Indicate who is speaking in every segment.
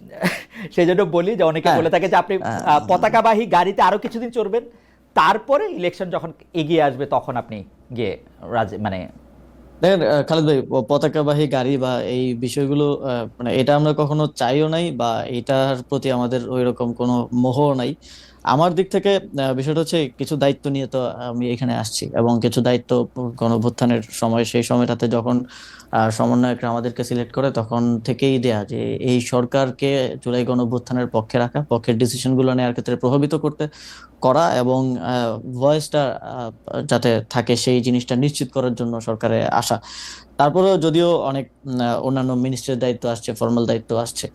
Speaker 1: সেই জন্য বলি যে অনেকে
Speaker 2: হ্যাঁ।
Speaker 1: বলে থাকে যে আপনি পতাকাবাহী গাড়িতে আরও কিছুদিন চড়বেন তারপরে ইলেকশন যখন এগিয়ে আসবে তখন আপনি গিয়ে রাজ মানে
Speaker 2: দেখেন খালেদ ভাই পতাকাবাহী গাড়ি বা এই বিষয়গুলো আহ, মানে এটা আমরা কখনো চাইও নাই বা এটার প্রতি আমাদের ওই রকম কোনো মোহ নাই আমার দিক থেকে বিষয়টা হচ্ছে কিছু দায়িত্ব নিয়ে তো আমি এখানে আসছি এবং কিছু দায়িত্ব গণঅভ্যুত্থানের সময়, সেই সময়টাতে যখন সমন্বয়করা আমাদেরকে সিলেক্ট করে তখন থেকেই দেয়া যে এই সরকারকে জুলাই গণঅভ্যুত্থানের পক্ষে রাখা, পক্ষের ডিসিশনগুলো নেওয়ার ক্ষেত্রে প্রভাবিত করতে করা এবং ভয়েসটা যাতে থাকে সেই জিনিসটা নিশ্চিত করার জন্য সরকারে আসা। তারপরেও যদিও অনেক অন্যান্য মিনিস্ট্রির দায়িত্ব আসছে ফর্মাল দায়িত্ব আসছে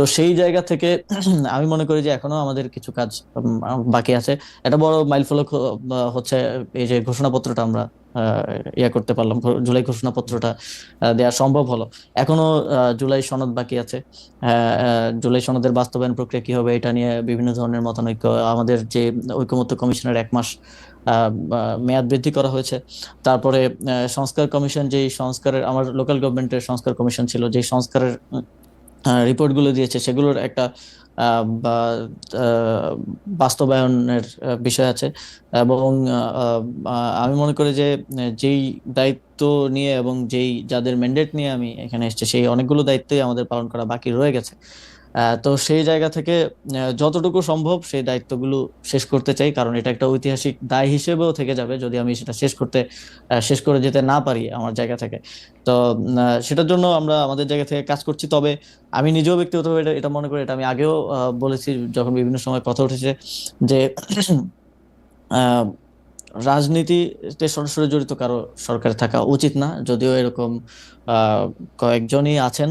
Speaker 2: তো সেই জায়গা থেকে আমি মনে করি যে এখনও আমাদের কিছু কাজ বাকি আছে। একটা বড় মাইলফলক হ- আহ, হচ্ছে এই যে ঘোষণাপত্রটা আমরা ইয়া করতে পারলাম জুলাই ঘোষণাপত্রটা দেওয়া সম্ভব হলো। এখনও জুলাই সনদ বাকি আছে। জুলাই সনদের বাস্তবায়ন প্রক্রিয়া কি হবে এটা নিয়ে বিভিন্ন ধরনের মতানৈক্য আমাদের যে ঐকমত্য কমিশনের এক মাস মেয়াদ বৃদ্ধি করা হয়েছে। তারপরে সংস্কার কমিশন যেই সংস্কারের আমার লোকাল গভর্নমেন্টের সংস্কার কমিশন ছিল যেই সংস্কারের রিপোর্টগুলো দিয়েছে, সেগুলোর একটা বাস্তবায়নের বিষয় আছে। এবং আমি মনে করি যে, যেই দায়িত্ব নিয়ে এবং যেই যাদের ম্যান্ডেট নিয়ে আমি এখানে এসেছি, সেই অনেকগুলো দায়িত্বই আমাদের পালন করা বাকি রয়ে গেছে। তো সেই জায়গা থেকে যতটুকু সম্ভব সেই দায়িত্বগুলো শেষ করতে চাই। কারণ এটা একটা ঐতিহাসিক দায় হিসেবেও থেকে যাবে যদি আমি সেটা শেষ করতে শেষ করে যেতে না পারি আমার জায়গা থেকে। তো সেটার জন্য আমরা আমাদের জায়গা থেকে কাজ করছি। তবে আমি নিজেও ব্যক্তিগতভাবে এটা এটা মনে করি, এটা আমি আগেও বলেছি যখন বিভিন্ন সময় কথা উঠেছে যে রাজনীতিতে সরাসরি জড়িত কারও সরকারে থাকা উচিত না। যদিও এরকম কয়েকজনই আছেন।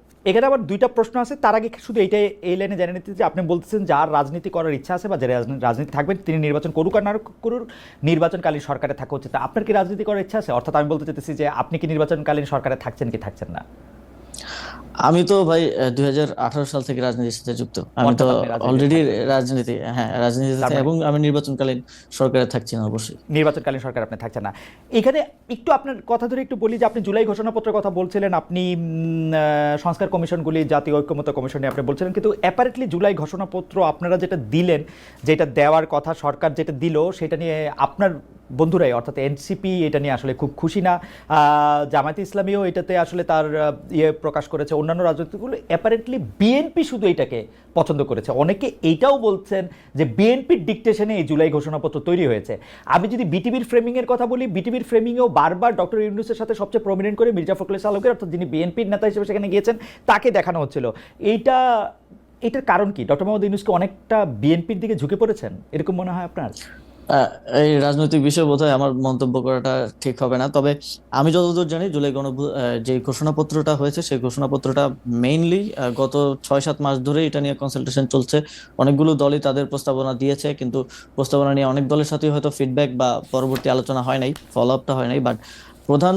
Speaker 1: এখানে আবার দুইটা প্রশ্ন আছে, তার আগে শুধু এইটাই, এই লাইনে জেনে নিতে যে আপনি বলতেছেন যার রাজনীতি করার ইচ্ছা আছে বা যে রাজনীতি- থাকবেন, তিনি নির্বাচন করুক আর না করুক, নির্বাচনকালীন সরকারে থাকা উচিত। আপনার কি রাজনীতি করার ইচ্ছা আছে? অর্থাৎ আমি বলতে চাইতেছি যে আপনি কি নির্বাচনকালীন সরকারে থাকছেন কি থাকছেন না?
Speaker 2: আমি তো ভাই দুই হাজার আঠারো সাল থেকে রাজনীতির সাথে যুক্ত। আমি তো অলরেডি রাজনীতি হ্যাঁ রাজনীতিতে
Speaker 1: তার মানে-
Speaker 2: এবং আমি নির্বাচনকালীন সরকারে থাকছি না অবশ্যই।
Speaker 1: নির্বাচনকালীন সরকার আপনি থাকছেন না। এখানে একটু আপনার কথা ধরে একটু বলি যে আপনি জুলাই ঘোষণাপত্রের কথা বলছিলেন আপনি সংস্কার কমিশনগুলি জাতীয় ঐক্যমত্য কমিশন আপনি বলছিলেন কিন্তু অ্যাপারেটলি জুলাই ঘোষণাপত্র আপনারা যেটা দিলেন যেটা দেওয়ার কথা সরকার যেটা দিল সেটা নিয়ে আপনার বন্ধুরাই, অর্থাৎ এনসিপি এটা নিয়ে আসলে খুব খুশি না। জামায়াতে ইসলামীও এটাতে আসলে তার ইয়ে প্রকাশ করেছে। অন্যান্য রাজনীতিগুলো অ্যাপারেন্টলি বিএনপি শুধু এটাকে পছন্দ করেছে। অনেকে এইটাও বলছেন যে বিএনপির ডিকটেশনে এই জুলাই ঘোষণাপত্র তৈরি হয়েছে। আমি যদি বিটিভির ফ্রেমিংয়ের কথা বলি বিটিভির ফ্রেমিংয়েও বারবার ডক্টর ইউনুসের সাথে সবচেয়ে প্রমিনেন্ট করে মির্জা ফখরুল ইসলাম অর্থাৎ যিনি বিএনপির নেতা হিসেবে সেখানে গিয়েছেন, তাকে দেখানো হচ্ছিল। এইটা, এটার কারণ কি? ডক্টর মোহাম্মদ ইউনুসকে অনেকটা বিএনপির দিকে ঝুঁকে পড়েছেন? এরকম মনে হয় আপনার?
Speaker 2: এই রাজনৈতিক বিষয় বোধহয় আমার মন্তব্য করাটা ঠিক হবে না। তবে আমি যতদূর জানি জুলাই গণ যে ঘোষণাপত্রটা হয়েছে সেই ঘোষণাপত্রটা মেইনলি গত ছয় সাত মাস ধরে এটা নিয়ে কনসালটেশন চলছে। অনেকগুলো দলই তাদের প্রস্তাবনা দিয়েছে কিন্তু প্রস্তাবনা নিয়ে অনেক দলের সাথে হয়তো ফিডব্যাক বা পরবর্তী আলোচনা হয় নাই ফলো আপটা হয় নাই বাট প্রধান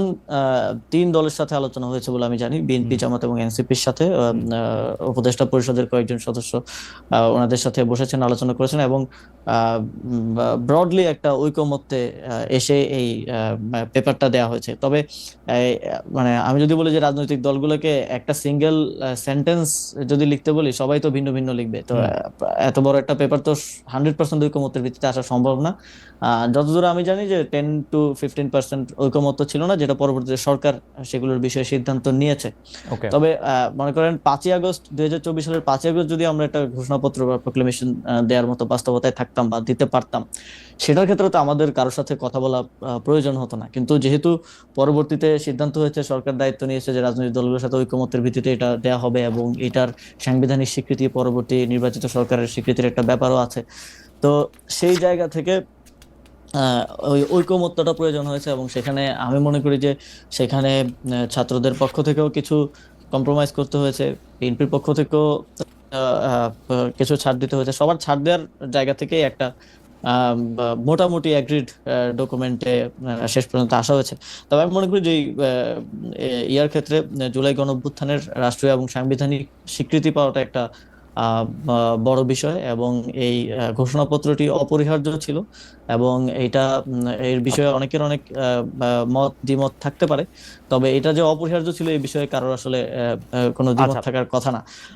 Speaker 2: তিন দলের সাথে আলোচনা হয়েছে বলে আমি জানি বিএনপি জামাত এবং এনসিপির সাথে উপদেষ্টা পরিষদের কয়েকজন সদস্য ওনাদের সাথে বসেছেন আলোচনা করেছেন এবং ব্রডলি একটা ঐকমত্যে এসে এই পেপারটা দেওয়া হয়েছে। তবে মানে আমি যদি বলি যে রাজনৈতিক দলগুলোকে একটা সিঙ্গেল সেন্টেন্স যদি লিখতে বলি সবাই তো ভিন্ন ভিন্ন লিখবে। তো এত বড় একটা পেপার তো হান্ড্রেড পার্সেন্ট ঐকমত্যের ভিত্তিতে আসা সম্ভব না। যতদূর আমি জানি যে টেন টু ফিফটিন পার্সেন্ট ঐকমত্য ছিল না যেটা পরবর্তীতে সরকার সেগুলোর বিষয়ে সিদ্ধান্ত নিয়েছে। তবে মনে করেন পাঁচই আগস্ট দুই হাজার চব্বিশ সালের পাঁচই আগস্ট যদি আমরা একটা ঘোষণাপত্র বা প্রক্লেমেশন দেওয়ার মতো বাস্তবতায় থাকতাম বা দিতে পারতাম। সেটার ক্ষেত্রে তো আমাদের কারোর সাথে কথা বলা প্রয়োজন হতো না। কিন্তু যেহেতু পরবর্তীতে সিদ্ধান্ত হয়েছে, সরকার দায়িত্ব নিয়েছে যে রাজনৈতিক দলগুলোর সাথে ঐকমত্যের ভিত্তিতে এটা দেওয়া হবে এবং এটার সাংবিধানিক স্বীকৃতি পরবর্তী নির্বাচিত সরকারের স্বীকৃতির একটা ব্যাপারও আছে। তো সেই জায়গা থেকে ওই ঐকমত্যটা প্রয়োজন হয়েছে এবং সেখানে আমি মনে করি যে সেখানে ছাত্রদের পক্ষ থেকেও কিছু কম্প্রোমাইজ করতে হয়েছে। বিএনপির পক্ষ থেকেও কিছু ছাড় দিতে হয়েছে। সবার ছাড় দেওয়ার জায়গা থেকেই একটা মোটামুটি অ্যাগ্রিড ডকুমেন্টে শেষ পর্যন্ত আসা হয়েছে। তবে আমি মনে করি যে ইয়ার ক্ষেত্রে জুলাই গণঅভ্যুত্থানের রাষ্ট্রীয় এবং সাংবিধানিক স্বীকৃতি পাওয়াটা একটা আহ, বড় বিষয় এবং এই ঘোষণাপত্রটি অপরিহার্য ছিল এবং এটা এর বিষয়ে অনেকের অনেক আহ, মত দ্বিমত থাকতে পারে। তবে এটা যে অপরিহার্য ছিল এই বিষয়ে কারোর আসলে কোনো দ্বিমত
Speaker 1: আচ্ছা।
Speaker 2: থাকার কথা না।